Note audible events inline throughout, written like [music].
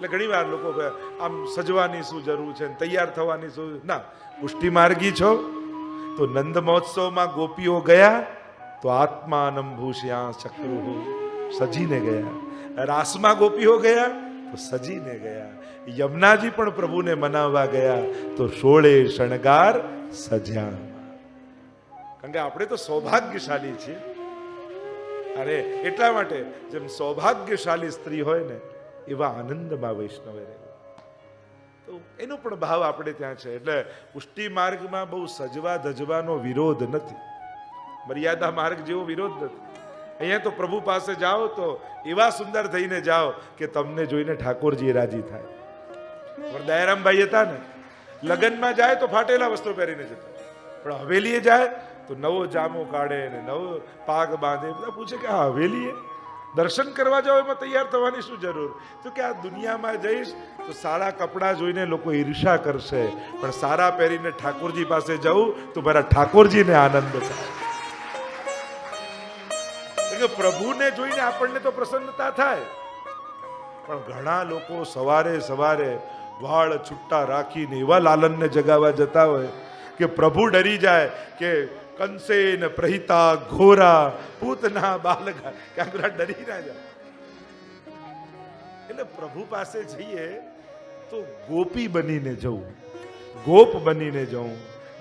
એટલે ઘણી વાર લોકો આમ સજવાની શું જરૂર છે તૈયાર થવાની શું? ના પુષ્ટિ માર્ગી છો. તો નંદ મહોત્સવમાં ગોપીઓ ગયા, તો આત્માનમ ભૂષ્યા ચક્રુ સજીને ગયા. રાસમાં ગોપીઓ ગયા, તો સજીને ગયા. યમુનાજી પણ પ્રભુને મનાવવા ગયા, તો સોળે શણગાર સજ્યા. કારણ કે આપણે તો સૌભાગ્યશાળી છીએ. અરે એટલા માટે જેમ સૌભાગ્યશાળી સ્ત્રી હોય ને એવા આનંદમાં વૈષ્ણવે રહેવું. તો એનો પણ ભાવ આપણે ત્યાં છે. એટલે પુષ્ટિ માર્ગમાં બહુ સજવા ધજવાનો વિરોધ નથી. મર્યાદા માર્ગ જેવો વિરોધ નથી. અહીંયા તો પ્રભુ પાસે જાઓ તો એવા સુંદર થઈને જાઓ કે તમને જોઈને ઠાકોરજી રાજી થાય. પણ દયારામભાઈ હતા ને, લગ્નમાં જાય તો ફાટેલા વસ્ત્રો પહેરીને જતા. પણ હવેલીએ જાય તો નવો જામો કાઢે ને નવો પાગ બાંધે. બધા પૂછે કે આ હવેલીએ? દર્શન કરવા જાઓ એમાં તૈયાર થવાની શું જરૂર? તો કે આ દુનિયામાં જઈશ તો સારા કપડાં જોઈને લોકો ઈર્ષા કરશે. પણ સારા પહેરીને ઠાકોરજી પાસે જવું તો મારા ઠાકોરજીને આનંદ થાય. પ્રભુને જોઈને આપણને તો પ્રસન્નતા થાય. પણ ઘણા લોકો સવારે સવારે વાળ છુટ્ટા રાખીને એવા લાલનને જગાવવા જતા હોય કે પ્રભુ ડરી જાય કે કંસે ને પ્રહિતા ઘોરા પૂતના બાલકા. કાંગરા ડરી ના જાય એટલે પ્રભુ પાસે જઈએ તો ગોપી બનીને જવું, ગોપ બનીને જવું,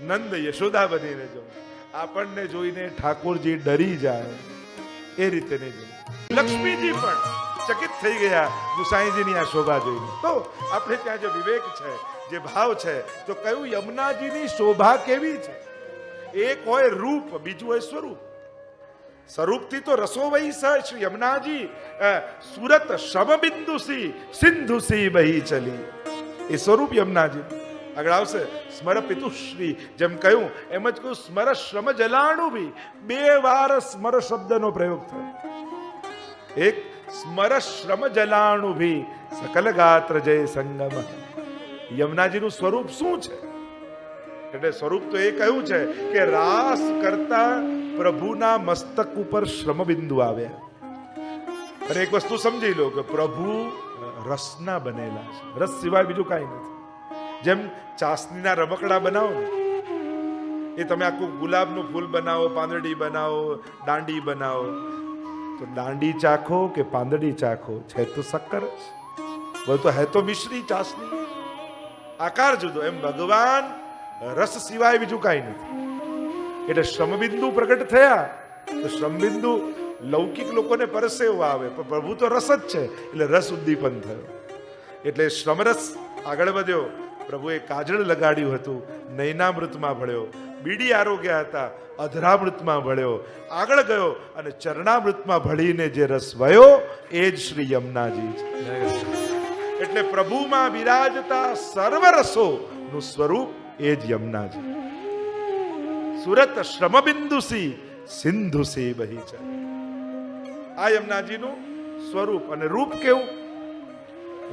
નંદ યશોદા બનીને જવું. આપણને જોઈને ઠાકોરજી ડરી જાય, એ રીતે નહીં જવું. લક્ષ્મીજી પણ ચકિત થઈ ગયા ગુસાઈજીની આ શોભા જોઈને. તો આપણે ત્યાં જે વિવેક છે, જે ભાવ છે, તો કયું યમુનાજીની શોભા કેવી છે? એક હોય રૂપ બીજું હોય સ્વરૂપ સ્વરૂપથી તો રસો વહી સહ શ્રી યમુનાજી અ, સુરત શમબિંદુસી સિંધુસી બહી ચલી એ સ્વરૂપ યમુનાજી આગળ આવશે સ્મર પિતુશ્રી જેમ કહ્યું એમ જ કહ્યું સ્મર શ્રમ જલાણુ બી બે વાર સ્મર શબ્દનો પ્રયોગ થયો એક સ્મર શ્રમ જલાણુ ભી સકલ ગાત્ર જય સંગમ યમુનાજીનું સ્વરૂપ શું છે એટલે સ્વરૂપ તો એ કહ્યું છે કે રાસ કરતા પ્રભુના મસ્તક ઉપર શ્રમ બિંદુ આવ્યા અને એક વસ્તુ સમજી લો કે પ્રભુ રસના બનેલા છે. રસ સિવાય બીજું કાંઈ નથી. જેમ ચાસણીના રમકડા બનાવો ને, એ તમે આખું ગુલાબનું ફૂલ બનાવો, પાંદડી બનાવો, દાંડી બનાવો. તો દાંડી ચાખો કે પાંદડી ચાખો? છે તો શક્કર જ. તો, હે તો મિશ્રી ચાસણી. આકાર જુદો. એમ ભગવાન રસ સિવાય બીજું કાંઈ નથી. એટલે શ્રમબિંદુ પ્રગટ થયા, તો શ્રમબિંદુ લૌકિક લોકોને પરસેવો આવે. પણ પ્રભુ તો રસ જ છે, એટલે રસ ઉદ્દીપન થયો. એટલે શ્રમરસ આગળ વધ્યો. પ્રભુએ કાજળ લગાડ્યું હતું નયનામૃતમાં ભળ્યો. બીડી આરોગ્ય હતા, અધરામૃતમાં ભળ્યો. આગળ ગયો અને ચરણામૃતમાં ભળીને જે રસ વયો, એ જ શ્રી યમુનાજી છે. એટલે પ્રભુમાં બિરાજતા સર્વ રસો નું સ્વરૂપ એ જ યમુનાજી સુરત શ્રમબિંદુસી સિંધુસી બહી છે. આ યમુનાજીનું સ્વરૂપ અને રૂપ કેવું?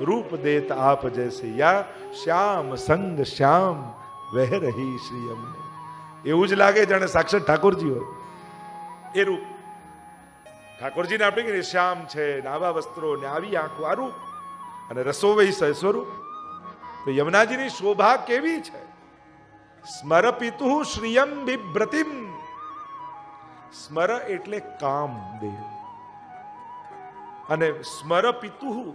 રૂપ દેત આપ જૈસે યા શ્યામ સંગ શ્યામ વહ રહી શ્રી અમને એવું જ લાગે જાણે સાક્ષાત ઠાકોરજી હોય. એ રૂપ. ઠાકોરજીને આપણે કહીએ શ્યામ છે ને આવા વસ્ત્રો ને આવી આંખો, આ રૂપ. અને રસોવઈ છે સ્વરૂપ. તો યમુનાજીની શોભા કેવી છે? સ્મર પિતુ શ્રિયમ બિબ્રતિમ સ્મર એટલે કામદેવ અને સ્મર પિતુ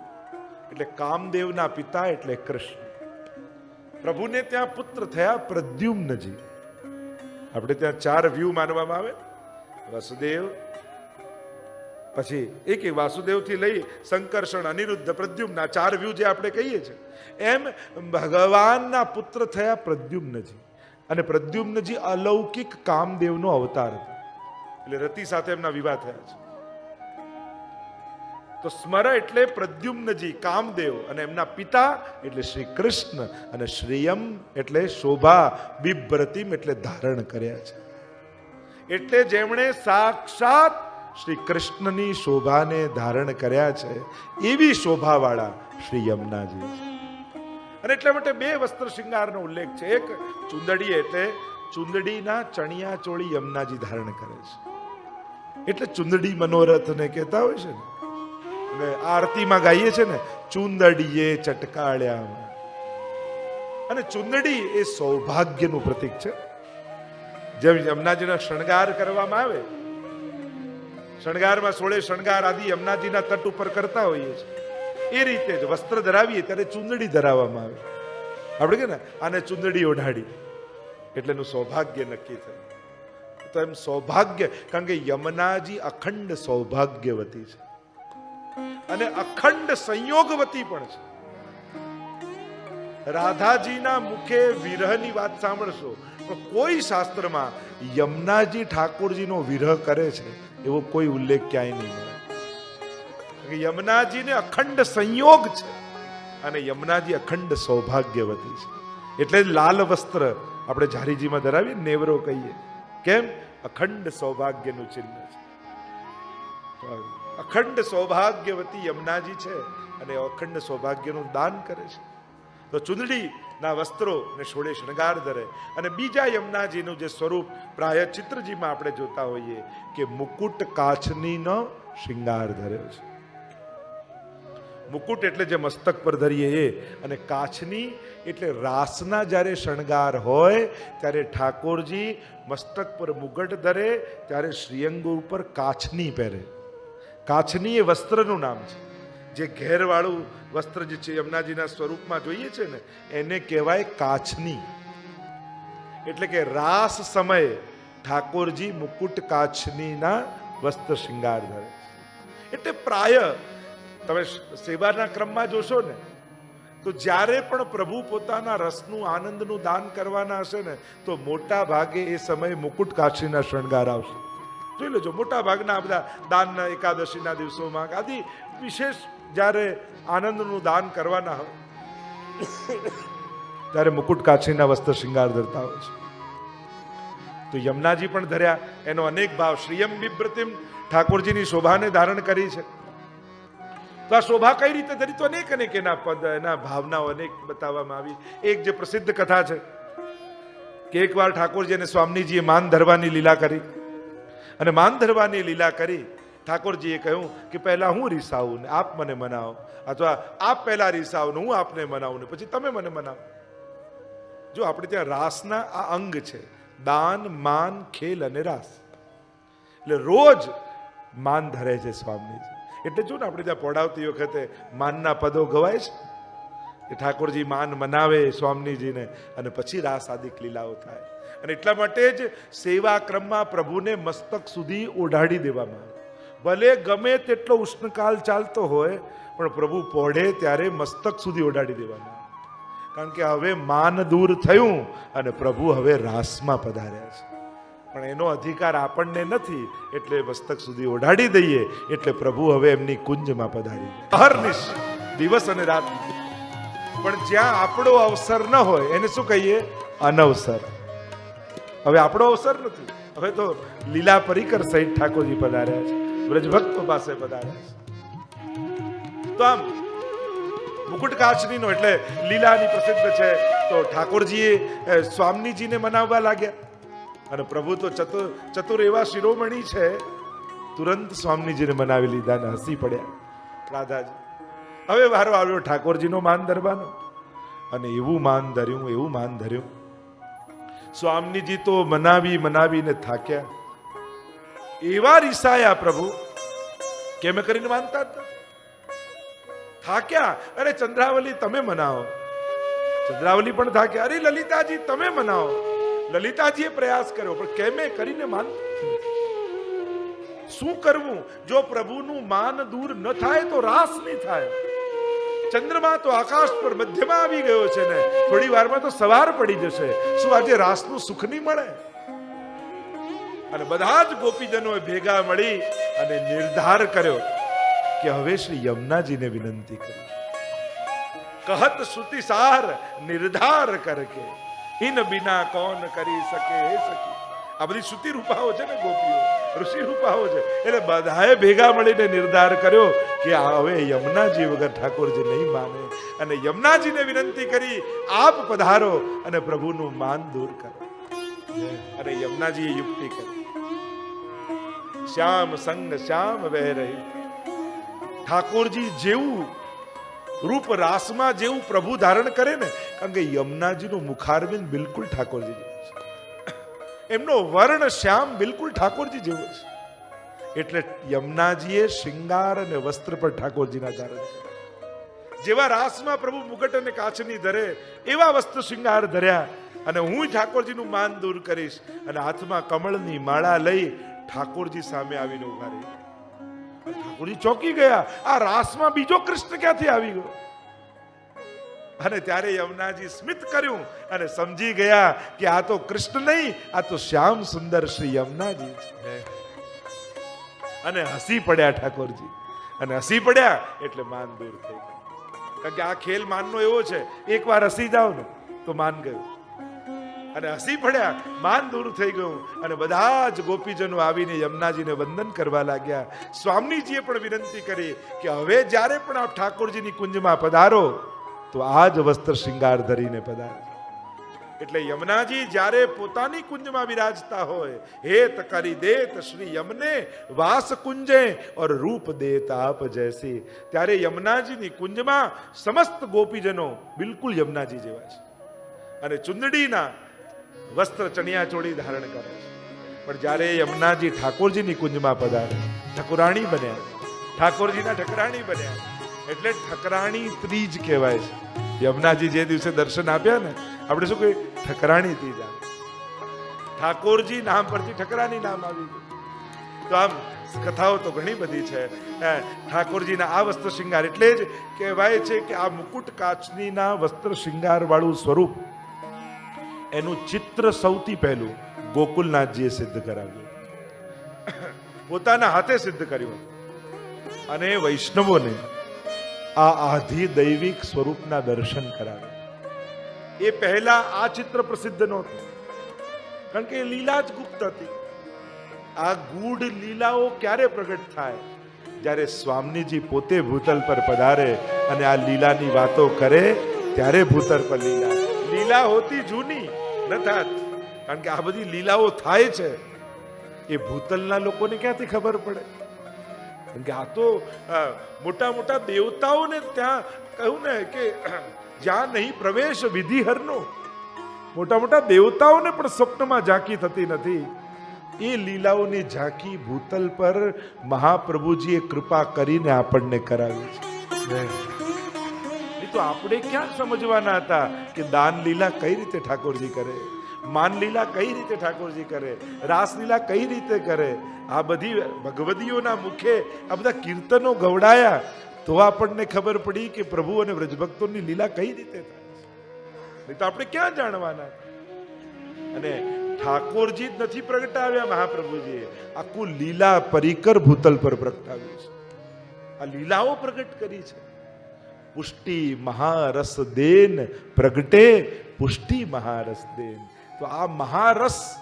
એટલે કામદેવના પિતા એટલે કૃષ્ણ. પ્રભુને ત્યાં પુત્ર થયા પ્રદ્યુમ્નજી. આપણે ત્યાં ચાર વ્યૂ માનવામાં આવે. વસુદેવ, પછી એક એક વાસુદેવથી લઈ સંકર્ષણ, અનિરુદ્ધ, પ્રદ્યુમ્ન ચાર વ્યૂ જે આપણે કહીએ છીએ, એમ ભગવાનના પુત્ર થયા પ્રદ્યુમ્નજી. અને પ્રદ્યુમ્નજી અલૌકિક કામદેવનો અવતાર હતો. એટલે રતિ સાથે એમના વિવાહ થયા છે. તો સ્મર એટલે પ્રદ્યુમ્નજી કામદેવ અને એમના પિતા એટલે શ્રી કૃષ્ણ અને શ્રીયમ એટલે શોભા, બિભ્રતિમ એટલે ધારણ કર્યા છે. એટલે જેમણે સાક્ષાત શ્રી કૃષ્ણની શોભાને ધારણ કર્યા છે, એવી શોભાવાળા શ્રી યમુનાજી છે. અને એટલા માટે બે વસ્ત્ર શૃંગારનો ઉલ્લેખ છે. એક ચુંદડી એટલે ચુંદડીના ચણિયા ચોળી યમુનાજી ધારણ કરે છે. એટલે ચુંદડી મનોરથને કહેતા હોય છે ને, અને આરતીમાં ગાઈએ છે ને, ચુંદડીએ ચટકાળ્યા અને ચુંદડી એ સૌભાગ્યનું પ્રતીક છે. જેમ યમુનાજીનો શણગાર કરવામાં આવે, શણગારમાં સોળે શણગાર આદિ યમુનાજીના તટ ઉપર કરતા હોઈએ છીએ. એ રીતે જ વસ્ત્ર ધરાવીએ ત્યારે ચુંદડી ધરાવવામાં આવે. આપણે કે ને આને ચુંદડી ઓઢાડી. એટલે એનું સૌભાગ્ય નક્કી થયું. તો એમ સૌભાગ્ય, કારણ કે યમુનાજી અખંડ સૌભાગ્યવતી છે. અને અખંડ સંયોગવતી પણ છે. રાધાજીના મુખે વિરહની વાત સાંભળશો, તો કોઈ શાસ્ત્રમાં યમુનાજી ઠાકોરજીનો વિરહ કરે છે, એવો કોઈ ઉલ્લેખ ક્યાંય નહીં મળે. યમુનાજીને અખંડ સંયોગ છે અને યમુનાજી અખંડ સૌભાગ્યવતી છે. એટલે લાલ વસ્ત્ર આપણે ઝારીજીમાં ધરાવીએ, નેવરો કહીએ. કેમ? અખંડ સૌભાગ્યનું ચિહ્ન છે. અખંડ સૌભાગ્યવતી યમુનાજી છે અને અખંડ સૌભાગ્યનું દાન કરે છે. તો ચુંદડીના વસ્ત્રો ને છોડે શણગાર ધરે અને બીજા યમુનાજીનું જે સ્વરૂપ પ્રાય ચિત્રજીમાં આપણે જોતા હોઈએ કે મુકુટ કાચનીનો શૃંગાર ધર્યો છે. મુકુટ એટલે જે મસ્તક પર ધરીએ એ. અને કાચની એટલે રાસના જ્યારે શણગાર હોય, ત્યારે ઠાકોરજી મસ્તક પર મુગટ ધરે, ત્યારે શ્રીઅંગ ઉપર કાચની પહેરે. કાચની એ વસ્ત્રનું નામ છે. જે ઘેરવાળું વસ્ત્ર જે છે, યમુનાજીના સ્વરૂપમાં જોઈએ છે ને, એને કહેવાય કાચની એટલે કે રાસ સમયે ઠાકોરજી મુકુટ કાચનીના વસ્ત્ર શૃંગાર ધરે એટલે પ્રાય તમે સેવાના ક્રમમાં જોશો ને, તો જ્યારે પણ પ્રભુ પોતાના રસનું, આનંદનું દાન કરવાના હશે ને, તો મોટા ભાગે એ સમયે મુકુટ કાશીના શણગાર આવશે. જોઈ લેજો, મોટા ભાગના બધા દાનના એકાદશીના દિવસોમાં, આદિ વિશેષ જ્યારે આનંદનું દાન કરવાના હોય, ત્યારે મુકુટ કાછીના વસ્ત્ર શૃંગાર ધરતા હોય છે. તો યમુનાજી પણ ધર્યા, એનો અનેક ભાવ. શ્રીયમ બિબ્રતિમ ઠાકોરજીની શોભાને ધારણ કરી છે. તો આ શોભા કઈ રીતે ધરી? તો અનેક અનેક એના પદ, એના ભાવનાઓ અનેક બતાવવામાં આવી. એક જે પ્રસિદ્ધ કથા છે કે એકવાર ઠાકોરજી અને સ્વામીજીએ માન ધરવાની લીલા કરી. અને માન ધરવાની લીલા કરી ઠાકોરજીએ કહ્યું કે પહેલાં હું રીસાવું ને આપ મને મનાવો. અથવા આપ પહેલાં રીસાવો ને હું આપને મનાવું ને પછી તમે મને મનાવો. જો આપણે ત્યાં રાસના આ અંગ છે, દાન, માન, ખેલ અને રાસ. એટલે રોજ માન ધરે છે સ્વામીજી. એટલે જો ને આપણે ત્યાં પડાવતી વખતે માનના પદો ગવાય છે? એ ઠાકોરજી માન મનાવે સ્વામીજીને અને પછી રાસ આદિક લીલાઓ થાય. અને એટલા માટે જ સેવા ક્રમમાં પ્રભુને મસ્તક સુધી ઓઢાડી દેવામાં આવે. ભલે ગમે તેટલો ઉષ્ણકાલ ચાલતો હોય, પણ પ્રભુ પોઢે ત્યારે મસ્તક સુધી ઓઢાડી દેવામાં આવે. કારણ કે હવે માન દૂર થયું અને પ્રભુ હવે રાસમાં પધાર્યા છે. પણ એનો અધિકાર આપણને નથી, એટલે મસ્તક સુધી ઓઢાડી દઈએ, એટલે પ્રભુ હવે એમની કુંજમાં પધારી હરનિશ દિવસ અને રાત. પણ જ્યાં આપણો અવસર ન હોય, એને શું કહીએ? અનવસર. હવે આપણો અવસર નથી. હવે તો લીલા પરિકર સહિત ઠાકોરજી પધાર્યા છે. બ્રજભક્તો પાસે પધાર્યા છે. તો આમ, મુકુટ કાચનીનો એટલે લીલાની પ્રસિદ્ધ છે, તો ઠાકોરજીએ સ્વામીજીને મનાવવા લાગ્યા. અને પ્રભુ તો ચતુર ચતુર એવા શિરોમણી છે. તુરંત સ્વામીજીને મનાવી લીધા અને હસી પડ્યા. રાધાજી, હવે વારો આવ્યો ઠાકોરજીનો માન ધરવાનો. અને એવું માન ધર્યું, એવું માન ધર્યું. સ્વામીજી તો મનાવી, મનાવીને થાક્યા. એવા રીસાયા પ્રભુ, કેમ કરીને માનતા જ થાક્યા. અરે ચંદ્રાવલી તમે મનાવો. ચંદ્રાવલી પણ થાક્યા. અરે લલિતાજી, તમે મનાવો. લલિતાજીએ પ્રયાસ કર્યો, પણ કેમે કરીને માન? શું કરવું? જો પ્રભુનું માન દૂર ન થાય તો રાસ નહીં થાય. ચંદ્રમા તો આકાશ પર મધ્યમાં આવી ગયો છે ને, થોડી વારમાં તો સવાર પડી જશે. શું આજે રાસનું સુખ નહીં મળે? અને બધા જ ગોપીજનો ભેગા મળી અને નિર્ધાર કર્યો કે હવે શ્રી યમુનાજીને વિનંતી કરી. કહત શ્રુતિ સાર નિર્ધાર કરકે. ઇન બિના કોણ કરી શકે હે સખી? આ બધી શ્રુતિ રૂપાઓ છે ને ગોપીઓ, ઋષિ રૂપાઓ છે. એટલે બધાએ ભેગા મળીને નિર્ધાર કર્યો કે હવે યમુનાજી વગર ઠાકોરજી નહીં માને. અને યમુનાજીને વિનંતી કરી, આપ પધારો અને પ્રભુનું માન દૂર કરો. અને યમુનાજીએ યુક્તિ કરી. શ્યામ સંગ શ્યામ વહે રહી ઠાકોરજી જેવું રૂપ રાસમાં જેવું પ્રભુ ધારણ કરે ને કારણ કે યમુનાજીનું મુખારવિંદ બિલકુલ ઠાકોરજી જેવું છે. એમનો વર્ણ શ્યામ બિલકુલ ઠાકોરજી જેવો છે. એટલે યમુનાજીએ શિંગાર અને વસ્ત્ર પર ઠાકોરજીના ધારણ જેવા રાસમાં પ્રભુ મુગટ અને કાચની ધરે, એવા વસ્ત્ર શિંગાર ધર્યા અને હું ઠાકોરજીનું માન દૂર કરીશ અને હાથમાં કમળની માળા લઈ ઠાકોરજી સામે આવીને ઊભા રહી ઠાકોરજી ચોંકી ગયા. આ રાસમાં બીજો કૃષ્ણ ક્યાંથી આવી ગયો? અને ત્યારે યમુનાજી સ્મિત કર્યું અને સમજી ગયા કે આ તો કૃષ્ણ નહીં આ તો શ્યામ સુંદર શ્રી યમુનાજી છે. અને હસી પડ્યા ઠાકોરજી. અને હસી પડ્યા એટલે માન દૂર થઈ ગયું. કારણ કે આ ખેલ માનનો એવો છે એકવાર હસી જાઓ ને તો માન ગયું. અને હસી પડ્યા માન દૂર થઈ ગયું. અને બધા જ ગોપીજનો આવીને યમુનાજીને વંદન કરવા લાગ્યા. સ્વામીજીએ પણ વિનંતી કરી કે હવે જ્યારે પણ આપ ઠાકોરજીની કુંજમાં પધારો તો આ જ વસ્ત્ર શૃંગાર ધરીને પધારે. એટલે યમુનાજી જ્યારે પોતાની કુંજમાં વિરાજતા હોય હેત કરી દેત શ્રી યમને, વાસ કુંજે ઓર રૂપ દેત આપ જૈસી. ત્યારે યમુનાજીની કુંજમાં સમસ્ત ગોપીજનો બિલકુલ યમુનાજી જેવા છે. અને ચુંદડીના વસ્ત્ર ચણિયા ચોળી ધારણ કરે છે. પણ જ્યારે યમુનાજી ઠાકોરજીની કુંજમાં પધારે, ઠકુરાણી બન્યા. ઠાકોરજીના ઠકરાણી બન્યા. એટલે ઠકરાણી ત્રીજ કહેવાય છે. યમુનાજી જે દિવસે દર્શન આપ્યા ને, આપણે શું કહીએ ઠકરાણી ત્રીજ ઠાકોરજી નામ પરથી ઠકરાણી નામ આવી ગયું. તો આમ કથાઓ તો ઘણી બધી છે. ઠાકોરજીના આ વસ્ત્ર શૃંગાર એટલે જ કહેવાય છે કે આ મુકુટ કાચનીના વસ્ત્ર શૃંગાર વાળું સ્વરૂપ, એનું ચિત્ર સૌથી પહેલું ગોકુલનાથજીએ સિદ્ધ કરાવ્યું. પોતાના હાથે સિદ્ધ કર્યું અને વૈષ્ણવોને આ આધિ દૈવિક સ્વરૂપના દર્શન કરાવે. એ પહેલા આ ચિત્ર પ્રસિદ્ધ નહોતું. કારણ કે લીલા જ ગુપ્ત હતી. આ ગૂઢ લીલાઓ ક્યારે પ્રગટ થાય? જ્યારે સ્વામીજી પોતે ભૂતલ પર પધારે અને આ લીલાની વાતો કરે, ત્યારે ભૂતલ પર લીલા. લીલા હોતી જૂની ન કારણ કે આ બધી લીલાઓ થાય છે. એ ભૂતલના લોકોને ક્યાંથી ખબર પડે? આ તો મોટા મોટા દેવતાઓને ત્યાં કહ્યું ને કે, [clears throat] જ્યાં નહીં પ્રવેશ વિધિહરનો. મોટા મોટા દેવતાઓને પણ સ્વપ્નમાં ઝાંકી થતી નથી. એ લીલાઓની ઝાંકી ભૂતલ પર મહાપ્રભુજીએ કૃપા કરીને આપણને કરાવી છે. તો આપણે ક્યાં સમજવાના હતા કે દાન લીલા કઈ રીતે ઠાકોરજી કરે? માન લીલા કઈ રીતે ઠાકોરજી કરે? રાસલીલા કઈ રીતે કરે? આ બધી ભગવદીઓના મુખે આ બધા કીર્તનો ગવડાયા તો આપણને ખબર પડી કે પ્રભુ અને વ્રજભક્તોની લીલા કઈ રીતે થાય નહીં તો આપણે ક્યાં જાણવાના? અને ઠાકોરજી જ નથી પ્રગટાવ્યા મહાપ્રભુજીએ. આખું લીલા પરિકર ભૂતલ પર પ્રગટાવ્યું છે. આ લીલાઓ પ્રગટ કરી છે. પુષ્ટિ મહારસ દેન પ્રગટે પુષ્ટિ મહારસ દેન. તો આ મહારસ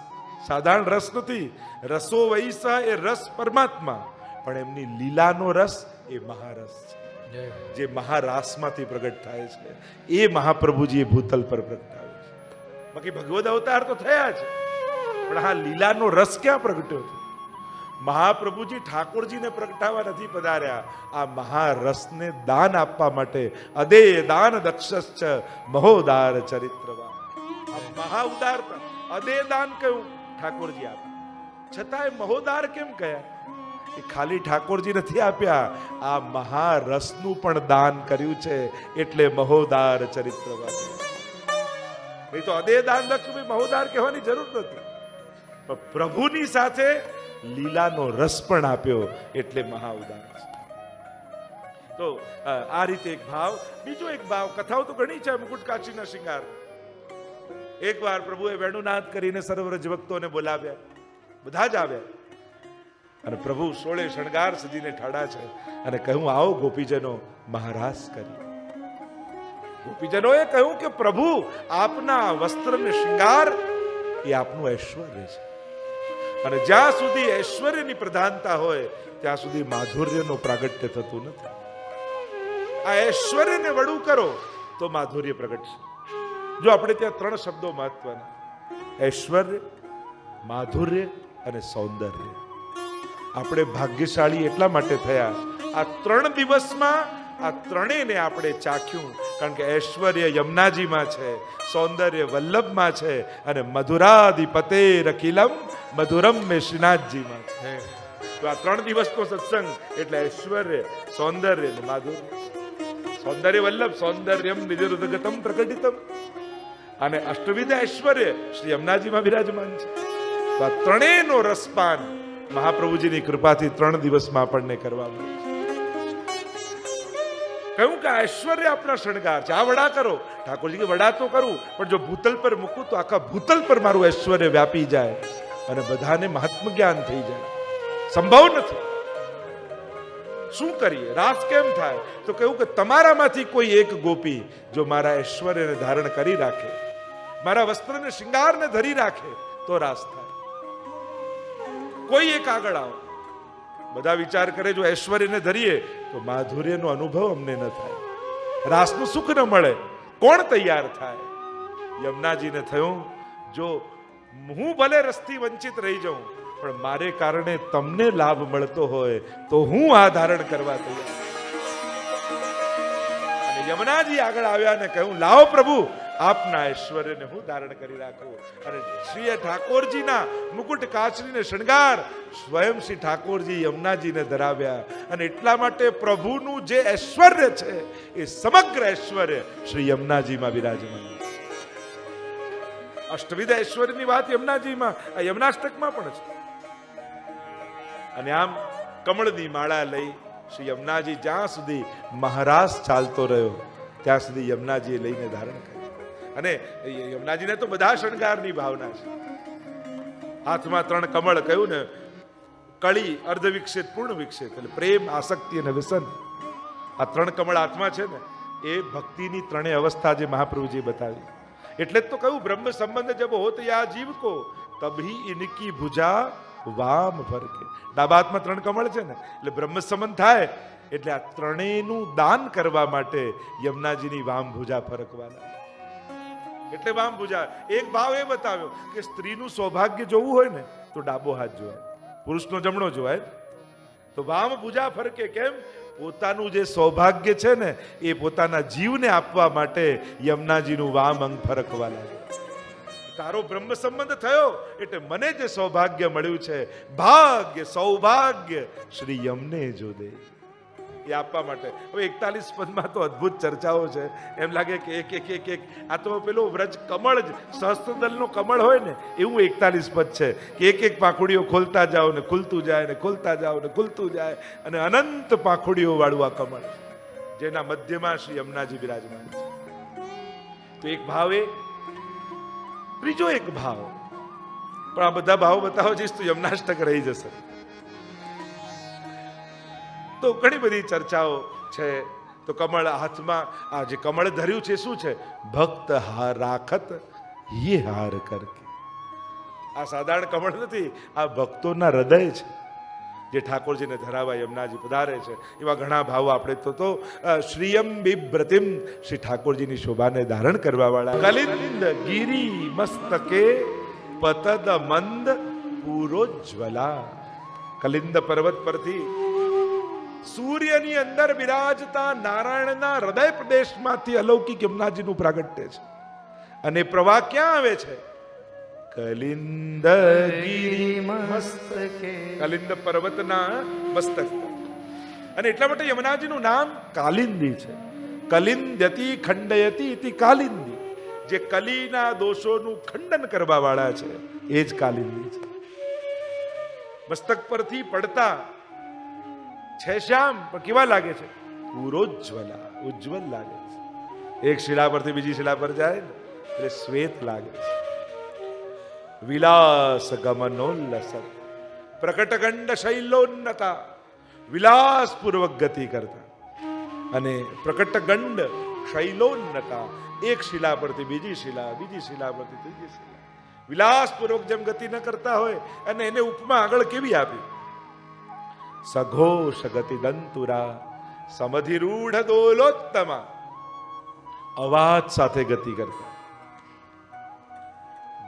સાધારણ રસ નથી. રસો વૈસા એ રસ પરમાત્મા પણ એમની લીલાનો રસ એ મહારસ છે. જે મહારાસમાંથી પ્રગટ થાય છે. એ મહાપ્રભુજી ભૂતલ પર પ્રગટાવ્યો છે. બાકી ભગવદ અવતાર તો થયા છે પણ આ લીલાનો રસ ક્યાં પ્રગટ્યો છે? મહાપ્રભુજી ઠાકોરજીને પ્રગટાવવા નથી પધાર્યા. આ મહારસને દાન આપવા માટે અદે દાન દક્ષ મહોદાર ચરિત્રવાન. મહા ઉદારતા અદે દાન કહ્યું ઠાકોરજી આપ્યા છતાંય મહોદાર કેમ કહ્યા એ ખાલી ઠાકોરજી નથી આપ્યા, આ મહારસનું પણ દાન કર્યું છે, એટલે મહોદાર ચરિત્ર નહીં તો અદે દાન લક્ષ્મી મહોદાર કહેવાની જરૂર નથી. પણ પ્રભુની સાથે લીલાનો રસ પણ આપ્યો, એટલે મહા ઉદાર તો આ રીતે એક ભાવ, બીજો એક ભાવ, કથાઓ તો ઘણી છે, મુકુટ કાચીના શિંગાર. એકવાર પ્રભુએ વેણુનાથ કરીને સર્વરજ ભક્તોને બોલાવ્યા. બધા જ આવ્યા. અને પ્રભુ સોળે શણગાર સજીને ઠાડા છે. અને કહ્યું, આવો ગોપીજનો, મહારાસ કરી. ગોપીજનોએ કહ્યું કે, પ્રભુ, આપના વસ્ત્રને શૃંગાર એ આપનું ઐશ્વર્ય છે. અને જ્યાં સુધી ઐશ્વર્યની પ્રધાનતા હોય, ત્યાં સુધી માધુર્યનો પ્રાગટ્ય થતું નથી. આ ઐશ્વર્યને વડું કરો, તો માધુર્ય પ્રગટશે. જો આપણે ત્યાં ત્રણ શબ્દો મહત્વના. ઐશ્વર્ય, માધુર્ય અને સૌંદર્ય. આપણે ભાગ્યશાળી એટલા માટે થયા. આ ત્રણ દિવસમાં આ ત્રણેયને આપણે ચાખ્યું. કારણ કે ઐશ્વર્ય યમુનાજીમાં છે, સૌંદર્ય વલ્લભમાં છે અને મધુરાધિપતે રખિલમ મધુરમ મેં શ્રીનાથજીમાં છે. તો આ ત્રણ દિવસનો સત્સંગ એટલે ઐશ્વર્ય, સૌંદર્ય માધુર્ય. સૌંદર્ય વલ્લભ, સૌંદર્યમ નિધિરુદગતમ પ્રકટિતમ. અને અષ્ટવિધ ઐશ્વર્ય શ્રી અમનાજીમાં બિરાજમાન છે. ત્રણેયનો રસપાન મહાપ્રભુજીની કૃપાથી ત્રણ દિવસમાં આપણને કરવા મળે કહ્યું કે ઐશ્વર્ય આપણા શણગાર છે. આ વડા કરો. ઠાકોરજી વડા તો કરું, પણ જો ભૂતલ પર મૂકું તો આખા ભૂતલ પર મારું ઐશ્વર્ય વ્યાપી જાય અને બધાને મહાત્મ જ્ઞાન થઈ જાય. સંભવ નથી. શું કરીએ? રાસ કેમ થાય? તો કહ્યું કે તમારામાંથી કોઈ એક ગોપી જો મારા ઐશ્વર્યને ધારણ કરી રાખે મારા વસ્ત્રને શિંગારને ધરી રાખે તો રાસ થાય. કોઈ એક આગળ આવો. બધા વિચાર કરે, જો ઐશ્વર્યને ધરીએ, તો માધુર્યનો અનુભવ અમને ન થાય. રાસનું સુખ ન મળે. કોણ તૈયાર થાય? યમુનાજીને થયું, જો હું ભલે રસથી વંચિત રહી જાઉં, પણ મારે કારણે તમને લાભ મળતો હોય, તો હું આ ધારણ કરવા તૈયાર. અને યમુનાજી આગળ આવ્યા અને કહ્યું, લાવો પ્રભુ આપના ઐશ્વર્યને હું ધારણ કરી રાખું. અને શ્રી ઠાકોરજીના મુકુટ કાચરીને શણગાર સ્વયં શ્રી ઠાકોરજી યમુનાજીને ધરાવ્યા. અને એટલા માટે પ્રભુનું જે ઐશ્વર્ય છે, એ સમગ્ર ઐશ્વર્ય શ્રી યમુનાજીમાં બિરાજમાન. અષ્ટવિધ ઐશ્વર્યની વાત યમુનાજીમાં યમુનાષ્ટકમાં પણ છે. અને આમ કમળની માળા લઈ શ્રી યમુનાજી જ્યાં સુધી મહારાજ ચાલતો રહ્યો, ત્યાં સુધી યમુનાજીએ લઈને ધારણ કર્યું. અને યમુનાજીને તો બધા શણગારની ભાવના છે. હાથમાં ત્રણ કમળ કહ્યું ને, કળી અર્ધ વિકસિત પૂર્ણ વિકસિત એટલે પ્રેમ, આસક્તિ અને વ્યસન. આ ત્રણ કમળ હાથમાં છે ને, એ ભક્તિની ત્રણેય અવસ્થા જે મહાપ્રભુજી બતાવી. એટલે જ તો કહ્યું, બ્રહ્મ સંબંધ જબ હોત યા જીવ કો, તભી ઇનકી ભુજા વામ ફરકે ડાબા હાથમાં ત્રણ કમળ છે ને, એટલે બ્રહ્મ સંબંધ થાય, એટલે આ ત્રણેયનું દાન કરવા માટે યમુનાજીની વામ ભુજા ફરકવાના. એટલે વામ ભુજા એક ભાવ એ બતાવ્યો કે સ્ત્રીનું સૌભાગ્ય જોવું હોય ને, તો ડાબો હાથ જોવાય પુરુષનો જમણો જોવાય. તો વામ પૂજા ફરકે કેમ? પોતાનું જે સૌભાગ્ય છે ને, એ પોતાના જીવને આપવા માટે યમુનાજીનું વામ અંગ ફરકવા લાગે તારો બ્રહ્મ સંબંધ થયો એટલે મને જે સૌભાગ્ય મળ્યું છે, ભાગ્ય, સૌભાગ્ય શ્રી યમને જો દે. એ આપવા માટે. હવે એકતાલીસ પદમાં તો અદ્ભુત ચર્ચાઓ છે. એમ લાગે કે એક એક એક એક. આ તો પેલું વ્રજ કમળ જ, સહસ્ત્રદલનું કમળ હોય ને, એવું એકતાલીસ પદ છે. કે એક એક પાંખુડીઓ ખોલતા જાઓ ને ખુલતું જાય ને ખોલતા જાઓ ને ખુલતું જાય અને અનંત પાંખુડીઓ વાળું આ કમળ. જેના મધ્યમાં શ્રી યમુનાજી બિરાજમાન છે. તો એક ભાવ એ, ત્રીજો એક ભાવ. પણ આ બધા ભાવ બતાવો જઈશ તો યમનાષ્ટક રહી જશે. તો ઘણી બધી ચર્ચાઓ છે. તો કમળ હાથમાં, આ જે કમળ ધર્યું છે, શું છે? ભક્ત હાર રાખત, યે હાર કરકે. આ સાધારણ કમળ નથી, આ ભક્તોના હૃદય છે. જે ઠાકોરજીને ધરાવા યમુનાજી પધારે છે. એવા ઘણા ભાવો આપણે તો તો શ્રીયમ બિબ્રતિમ શ્રી ઠાકોરજીની શોભાને ધારણ કરવા વાળા કલિંદ ગિરી મસ્તકે, પતદ મંદ પૂરોજ્વલા. કલિંદ પર્વત પરથી સૂર્યની અંદર બિરાજતા નારાયણના હૃદય પ્રદેશમાંથી અલૌકિક યમુનાજીનું પ્રાગટ્ય છે. અને પ્રવાહ ક્યાં આવે છે? કલિંદ મસ્તકે કલિંદ પર્વતના મસ્તક અને એટલા માટે યમુનાજીનું નામ કાલિંદી છે. કલિંદ્યતી ખંડયતી ઇતિ કાલિંદી. જે કલીના દોષોનું ખંડન કરવા વાળા છે, એ જ કાલિંદી છે. મસ્તક પરથી પડતા છે શ્યામ? પણ કેવા લાગે છે? પૂરોજ્જવલા ઉજ્જવલ લાગે છે. એક શિલા પરથી બીજી શિલા પર જાય ને, એટલે શ્વેત લાગે છે. વિલાસ ગમનોલ્લસત પ્રકટગંડ શૈલોન્નતા વિલાસપૂર્વક ગતિ કરતા. અને પ્રકટગંડ શૈલોન્નતા એક શિલા પરથી બીજી શિલા બીજી શિલા પરથી ત્રીજી શિલા. વિલાસપૂર્વક જેમ ગતિ ન કરતા હોય, અને એને ઉપમા આગળ કેવી આપી? સઘોષ ગતિ દંતુરા સમધિરૂઢ દોલોત્તમા અવાજ સાથે ગતિ કરતા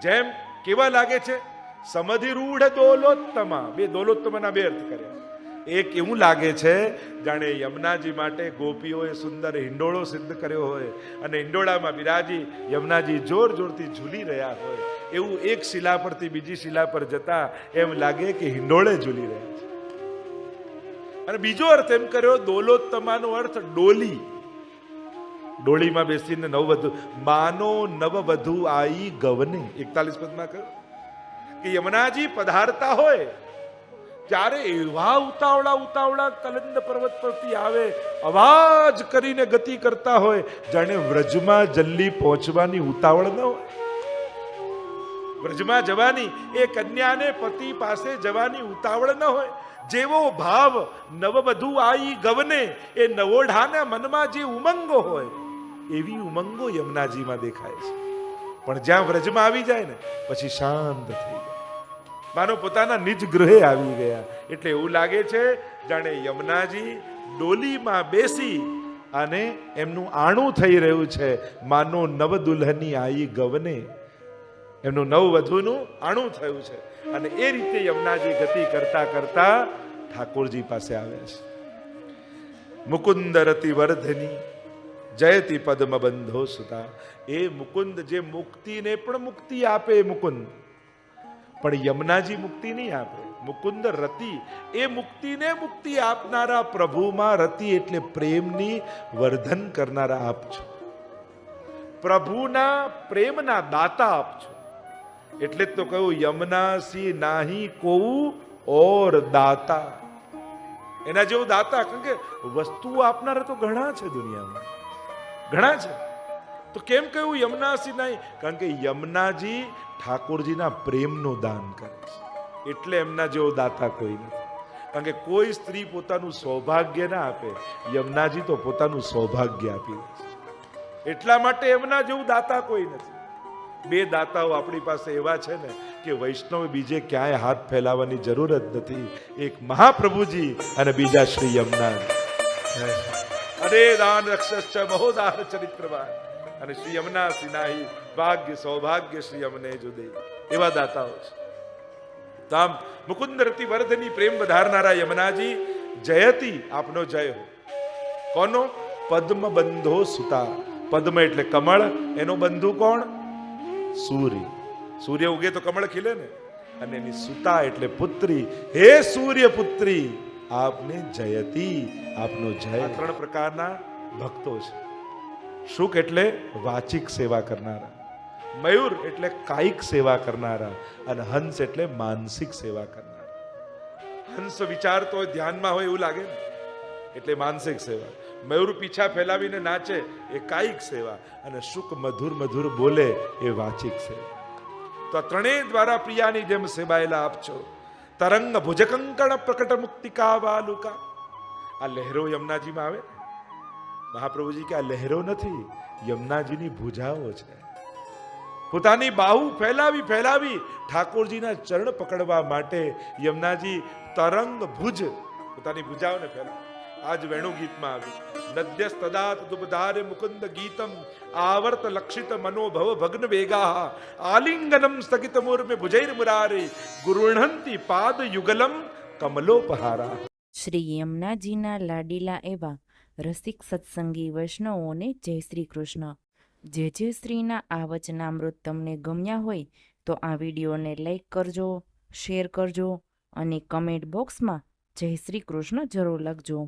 જેમ કેવા લાગે છે સમધિરૂઢ દોલોત્તમા બે દોલોત્તમાના બે અર્થ કર્યા એક એવું લાગે છે જાણે યમુનાજી માટે ગોપીઓએ સુંદર હિંડોળો સિદ્ધ કર્યો હોય અને હિંડોળામાં બિરાજી યમુનાજી જોર જોરથી ઝૂલી રહ્યા હોય એવું એક શિલા પરથી બીજી શિલા પર જતા એમ લાગે કે હિંડોળે ઝૂલી રહ્યા છે અને બીજો અર્થ એમ કર્યો, દોલોત્તમાનો અર્થ ડોલી. ડોળીમાં બેસીને નવવધુ, માનો નવવધુ આઈ ગવને. એકતાલીસ પદમાં કહ્યું કે યમુનાજી પધારતા હોય ત્યારે એવા ઉતાવળા ઉતાવળા કલંદ પર્વત પરથી આવે, અવાજ કરીને ગતિ કરતા હોય, જાણે વ્રજમાં જલ્દી પહોંચવાની ઉતાવળ ન હોય. વ્રજમાં જવાની એ કન્યાને પતિ પાસે જવાની ઉતાવળ ન હોય. જેવો ભાવ નવવધુ આઈ ગવને, એ નવોઢાના મનમાં જે ઉમંગો હોય, એવી ઉમંગો યમુનાજીમાં દેખાય છે. પણ જ્યાં વ્રજમાં આવી જાય ને, પછી શાંત થઈ માનો પોતાના નિજ ગૃહે આવી ગયા. એટલે એવું લાગે છે, જાણે યમુનાજી ડોલીમાં બેસી અને એમનું આણું થઈ રહ્યું છે. માનો નવ દુલ્હની આઈ ગવને. એમનું નવ વધુનું આણું થયું છે. અને એ રીતે યમુનાજી ગતિ કરતા કરતા ઠાકોરજી પાસે આવ્યા છે. મુકુંદ રતિ વર્ધની, જયતિ પદ્મ બંધો સુતા. એ મુકુંદ જે મુક્તિને પણ મુક્તિ આપે મુકુંદ. પણ યમુનાજી મુક્તિ નહીં આપે. મુકુંદ રતિ. એ મુક્તિને મુક્તિ આપનારા પ્રભુમાં રતિ એટલે પ્રેમની વર્ધન કરનારા આપ છો. પ્રભુના પ્રેમના દાતા આપ છો. એટલે જ તો કહ્યું, યમનાસી નાહી કોવું ઓર દાતા. એના જેવો દાતા, કારણ કે વસ્તુઓ આપનારા તો ઘણા છે દુનિયામાં. ઘણા છે. તો કેમ કહ્યું, યમનાસી નહીં? કારણ કે યમનાજી ઠાકોરજીના પ્રેમનું દાન કરે છે. એટલે એમના જેવો દાતા કોઈ નથી. કારણ કે કોઈ સ્ત્રી પોતાનું સૌભાગ્ય ના આપે, યમનાજી તો પોતાનું સૌભાગ્ય આપી દે છે. એટલા માટે એમના જેવું દાતા કોઈ નથી. બે દાતાઓ આપણી પાસે એવા છે ને કે વૈષ્ણવ બીજે ક્યાંય હાથ ફેલાવવાની જરૂર જ નથી. એક મહાપ્રભુજી અને બીજા શ્રી યમુના અરે દાન રક્ષસ મહોદાર ચરિત્રવાન. અને શ્રી યમુના સિનાહી ભાગ્ય સૌભાગ્ય શ્રી અમને જુદે. એવા દાતાઓ છે. તો આમ મુકુંદ પ્રેમ વધારનારા યમુનાજી, જયતી આપનો જય હો. કોનો? પદ્મ બંધો સુતા. પદ્મ એટલે કમળ, એનો બંધુ કોણ? સૂર્ય. સૂર્ય ઉગે તો કમળ ખીલે ને. અને એની સુતા એટલે પુત્રી. હે સૂર્ય પુત્રી આપને જયતી. આપનો જય. ત્રણ પ્રકારના ભક્તો છે. શુક એટલે વાચિક સેવા કરનારા. મયુર એટલે કાયિક સેવા કરનારા. અને હંસ એટલે માનસિક સેવા કરનારા. હંસ વિચારતો ધ્યાનમાં હોય એવું લાગે ને. એટલે માનસિક સેવા. મયુર પીછા ફેલાવીને નાચે એ કાયિક સેવા અને શુક મધુર મધુર બોલે એ વાચિક સેવા. તો આ ત્રણેય દ્વારા પ્રિયાની જેમ સેવાયેલા આપજો તરંગ ભુજકંકણ પ્રકટ મુક્તિકા વાલુકા. આ લહેરો યમુનાજીમાં આવે મહાપ્રભુજી કે આ લહેરો નથી, યમુનાજીની ભુજાઓ છે. પોતાની બાહુ ફેલાવી ફેલાવી ઠાકોરજીના ચરણ પકડવા માટે યમુનાજી તરંગ ભુજ પોતાની ભુજાઓને ફેલાવી. આજ વેણુ ગીતમાં આવી. નદ્ય તદાત દુબધારે મુકુંદ ગીતમ, આવર્ત લક્ષિત મનોભવ ભગ્ન વેગા, આલિંગનમ સ્થગિત મૂર્મે ભુજૈર મુરારે, ગુરુણંતી પાદ યુગલમ કમલોપહારા. શ્રી યમુનાજીના લાડીલા એવા રસિક સત્સંગી વૈષ્ણવોને જય શ્રી કૃષ્ણ. જે જે શ્રીના આ વચનામૃત તમને ગમ્યા હોય તો આ વિડીયોને લાઈક કરજો, શેર કરજો અને કમેન્ટ બોક્સમાં જય શ્રી કૃષ્ણ જરૂર લખજો.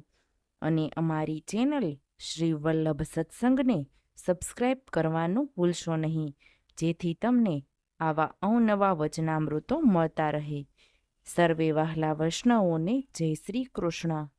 અને અમારી ચેનલ શ્રી વલ્લભ સત્સંગને સબસ્ક્રાઇબ કરવાનું ભૂલશો નહીં. જેથી તમને આવા અવનવા વચનામૃતો મળતા રહે. સર્વે વહાલા વૈષ્ણવોને જય શ્રી કૃષ્ણ.